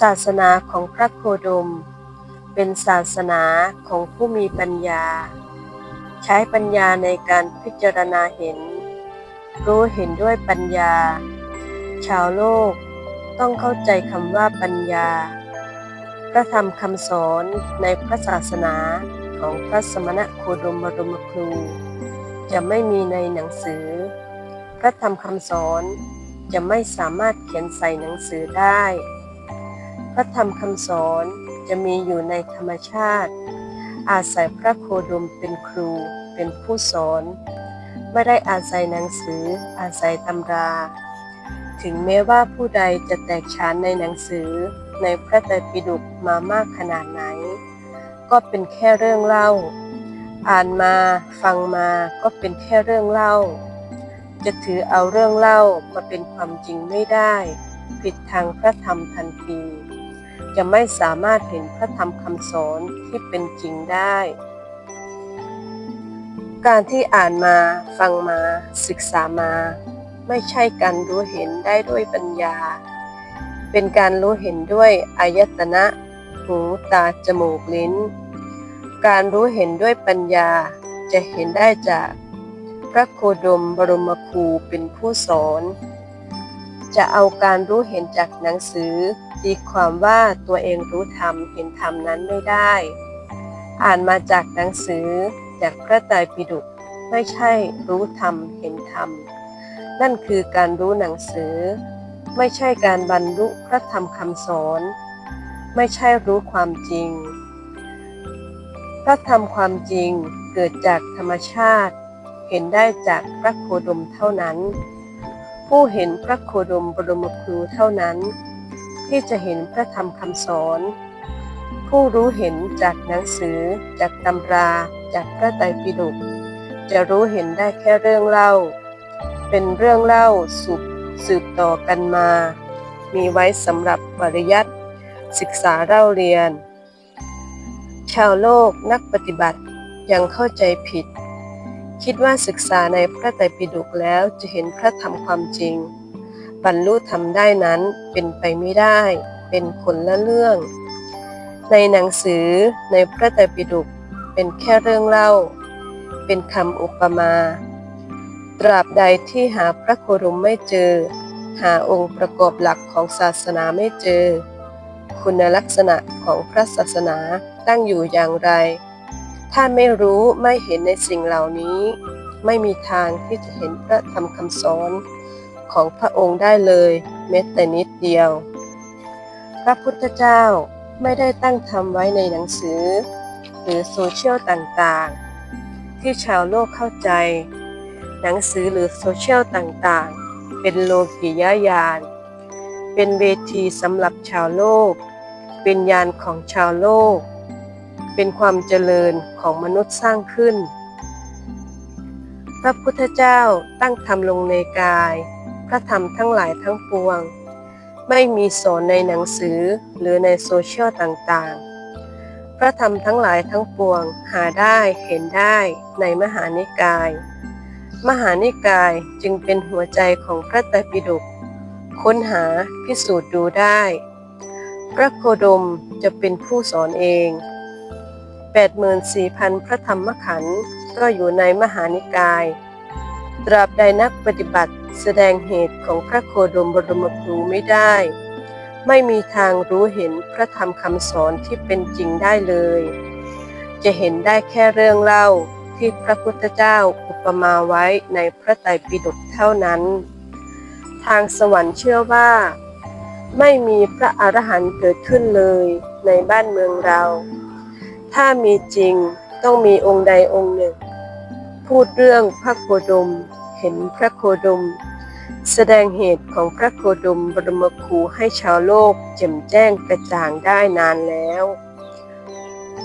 ศาสนาของพระโคดม เป็นศาสนาของผู้มีปัญญา ใช้ปัญญาในการพิจารณาเห็น รู้เห็นด้วยปัญญา ชาวโลกต้องเข้าใจคำว่าปัญญา พระธรรมคำสอนในพระศาสนาของพระสมณะโคดมบรมครู จะไม่มีในหนังสือ พระธรรมคำสอนจะไม่สามารถเขียนใส่หนังสือได้ พระธรรมคำสอนจะมีอยู่ในธรรมชาติ อาศัยพระโคดมเป็นครูเป็นผู้สอน ไม่ได้อาศัยหนังสือ อาศัยตำรา ถึงแม้ว่าผู้ใดจะแตกฉานในหนังสือในพระไตรปิฎกมามากขนาดไหน ก็เป็นแค่เรื่องเล่า อ่านมาฟังมาก็เป็นแค่เรื่องเล่า จะถือเอาเรื่องเล่ามาเป็นความจริงไม่ได้ ผิดทางพระธรรมทันที จะไม่สามารถเห็นพระธรรมคำสอนที่เป็นจริงได้ การที่อ่านมาฟังมาศึกษามา ไม่ใช่การรู้เห็นได้ด้วยปัญญา เป็นการรู้เห็นด้วยอายตนะ หูตาจมูกลิ้น การรู้เห็นด้วยปัญญาจะเห็นได้จากพระโคดมบรมครูเป็นผู้สอน จะเอาการรู้เห็นจากหนังสือ ตีความว่าตัวเองรู้ธรรมเห็นธรรมนั้นไม่ได้ อ่านมาจากหนังสือจากพระไตรปิฎกไม่ใช่รู้ธรรมเห็นธรรม นั่นคือการรู้หนังสือ ไม่ใช่การบรรลุพระธรรมคำสอน ไม่ใช่รู้ความจริง พระธรรมความจริงเกิดจากธรรมชาติ เห็นได้จากพระโคดมเท่านั้น ผู้เห็นพระโคดมบรมครูเท่านั้น ที่จะเห็นพระธรรมคำสอน ผู้รู้เห็นจากหนังสือ จากตำรา จากพระไตรปิฎกจะรู้เห็นได้แค่เรื่องเล่า เป็นเรื่องเล่าสืบสืบต่อกันมา มีไว้สำหรับปริยัติศึกษาเล่าเรียน ชาวโลกนักปฏิบัติยังเข้าใจผิด คิดว่าศึกษาในพระไตรปิฎกแล้วจะเห็นพระธรรมความจริง บรรลุธรรมได้นั้นเป็นไปไม่ได้ เป็นคนละเรื่อง ในหนังสือในพระไตรปิฎกเป็นแค่เรื่องเล่า เป็นคำอุปมา ตราบใดที่หาพระโคดมไม่เจอ หาองค์ประกอบหลักของศาสนาไม่เจอ คุณลักษณะของพระศาสนาตั้งอยู่อย่างไร ถ้าไม่รู้ไม่เห็นในสิ่งเหล่านี้ ไม่มีทางที่จะเห็นพระธรรมคำสอน ของพระองค์ได้เลยแม้แต่นิดเดียว พระพุทธเจ้าไม่ได้ตั้งทำไว้ในหนังสือ หรือโซเชียลต่างๆ ที่ชาวโลกเข้าใจ หนังสือหรือโซเชียลต่างๆ เป็นโลกิยาญาณเป็นเวทีสำหรับชาวโลก เป็นยานของชาวโลก เป็นความเจริญของมนุษย์สร้างขึ้น พระพุทธเจ้าตั้งธรรมลงในกาย พระธรรมทั้งหลายทั้งปวง ไม่มีสอนในหนังสือหรือในโซเชียลต่างๆ พระธรรมทั้งหลายทั้งปวงหาได้เห็นได้ในมหานิกาย มหานิกายจึงเป็นหัวใจของพระไตรปิฎกค้นหาพิสูจน์ดูได้ พระโคดมจะเป็นผู้สอนเอง 84,000 พระธรรมขันธ์ก็อยู่ในมหานิกาย ตราบใดนักปฏิบัติแสดงเหตุของพระโคดมบรมครูไม่ได้ ไม่มีทางรู้เห็นพระธรรมคำสอนที่เป็นจริงได้เลย จะเห็นได้แค่เรื่องเล่าที่พระพุทธเจ้าอุปมาไว้ในพระไตรปิฎกเท่านั้น ทางสวรรค์เชื่อว่า ไม่มีพระอรหันต์เกิดขึ้นเลยในบ้านเมืองเรา ถ้ามีจริงต้องมีองค์ใดองค์หนึ่ง พูดเรื่องพระโคดม เห็นพระโคดม แสดงเหตุของพระโคดมบรมครูให้ชาวโลกแจ่มแจ้งกระจ่างได้นานแล้ว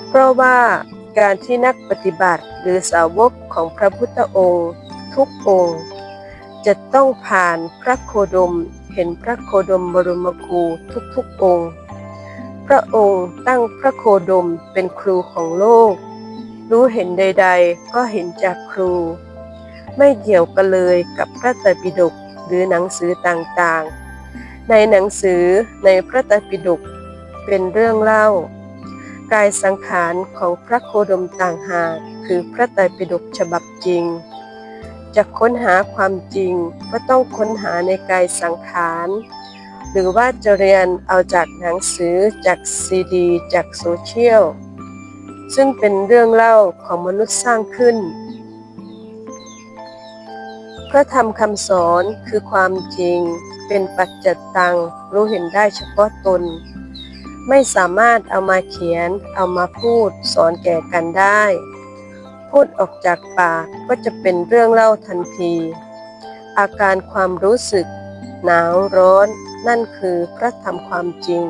เพราะว่าการที่นักปฏิบัติหรือสาวกของพระพุทธองค์ทุกองค์ จะต้องผ่านพระโคดม เห็นพระโคดมบรมครูทุกๆองค์ พระองค์ตั้งพระโคดมเป็นครูของโลก รู้เห็นใด ๆ ก็เห็นจากครู ไม่เกี่ยวกันเลยกับพระไตรปิฎกหรือหนังสือต่างๆ ในหนังสือในพระไตรปิฎกเป็นเรื่องเล่า กายสังขารของพระโคดมต่างหากคือพระไตรปิฎกฉบับจริงจะค้นหาความจริงก็ต้องค้นหาในกายสังขาร หรือว่าจะเรียนเอาจากหนังสือจากซีดี จากโซเชียล ซึ่งเป็นเรื่องเล่าของมนุษย์สร้างขึ้นพระธรรมคำสอนคือความจริง เป็นปัจจัตตังรู้เห็นได้เฉพาะตน ไม่สามารถเอามาเขียน เอามาพูดสอนแก่กันได้ พูดออกจากปากก็จะเป็นเรื่องเล่าทันที อาการความรู้สึก หนาวร้อนนั่นคือพระธรรมความจริง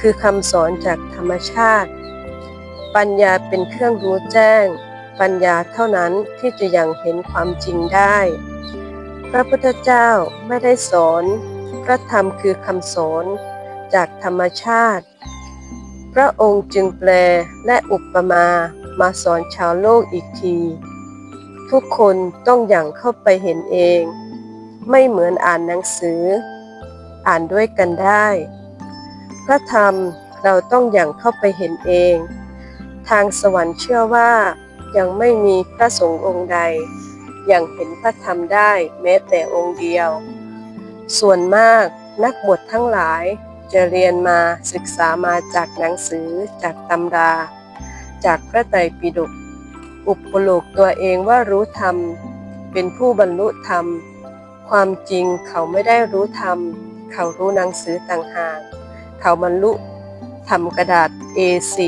คือคำสอนจากธรรมชาติ ปัญญาเป็นเครื่องรู้แจ้ง ปัญญาเท่านั้นที่จะยังเห็นความจริงได้ พระพุทธเจ้าไม่ได้สอน พระธรรมคือคำสอนจากธรรมชาติ พระองค์จึงแปลและอุปมามาสอนชาวโลกอีกที ทุกคนต้องอย่างเข้าไปเห็นเอง ไม่เหมือนอ่านหนังสือ อ่านด้วยกันได้ พระธรรมเราต้องอย่างเข้าไปเห็นเอง ทางสวรรค์เชื่อว่า ยังไม่มีพระสงฆ์องค์ใด ยังเห็นพระธรรมได้แม้แต่องค์เดียว ส่วนมากนักบวชทั้งหลายจะเรียนมาศึกษามาจากหนังสือจากตำรา จากพระไตรปิฎกอุปโลกตัวเองว่ารู้ธรรม เป็นผู้บรรลุธรรม ความจริงเขาไม่ได้รู้ธรรม เขารู้หนังสือต่างหาก เขาบรรลุทำกระดาษ A4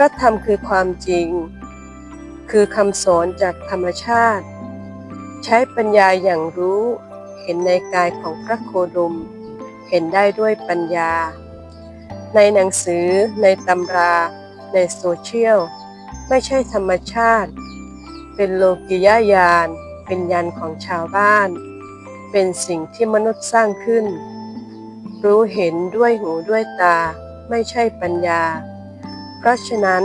ระธรรมคือความจริง คือคำสอนจากธรรมชาติ ใช้ปัญญาอย่างรู้เห็นในกายของพระโคดม เห็นได้ด้วยปัญญา ในหนังสือในตำรา ในโซเชียล ไม่ใช่ธรรมชาติ เป็นโลกิยาญาณเป็นยันของชาวบ้าน เป็นสิ่งที่มนุษย์สร้างขึ้น รู้เห็นด้วยหูด้วยตา ไม่ใช่ปัญญา เพราะฉะนั้น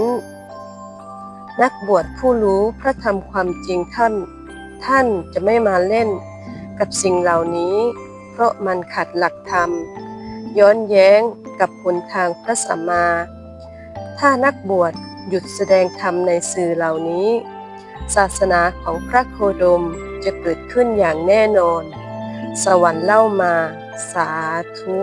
นักบวชผู้รู้พระธรรมความจริงท่าน ท่านจะไม่มาเล่นกับสิ่งเหล่านี้ เพราะมันขัดหลักธรรม ย้อนแย้งกับหนทางพระสัมมา ถ้านักบวชหยุดแสดงธรรมในสื่อเหล่านี้ ศาสนาของพระโคดมจะเกิดขึ้นอย่างแน่นอน สวรรค์เล่ามา สาธุ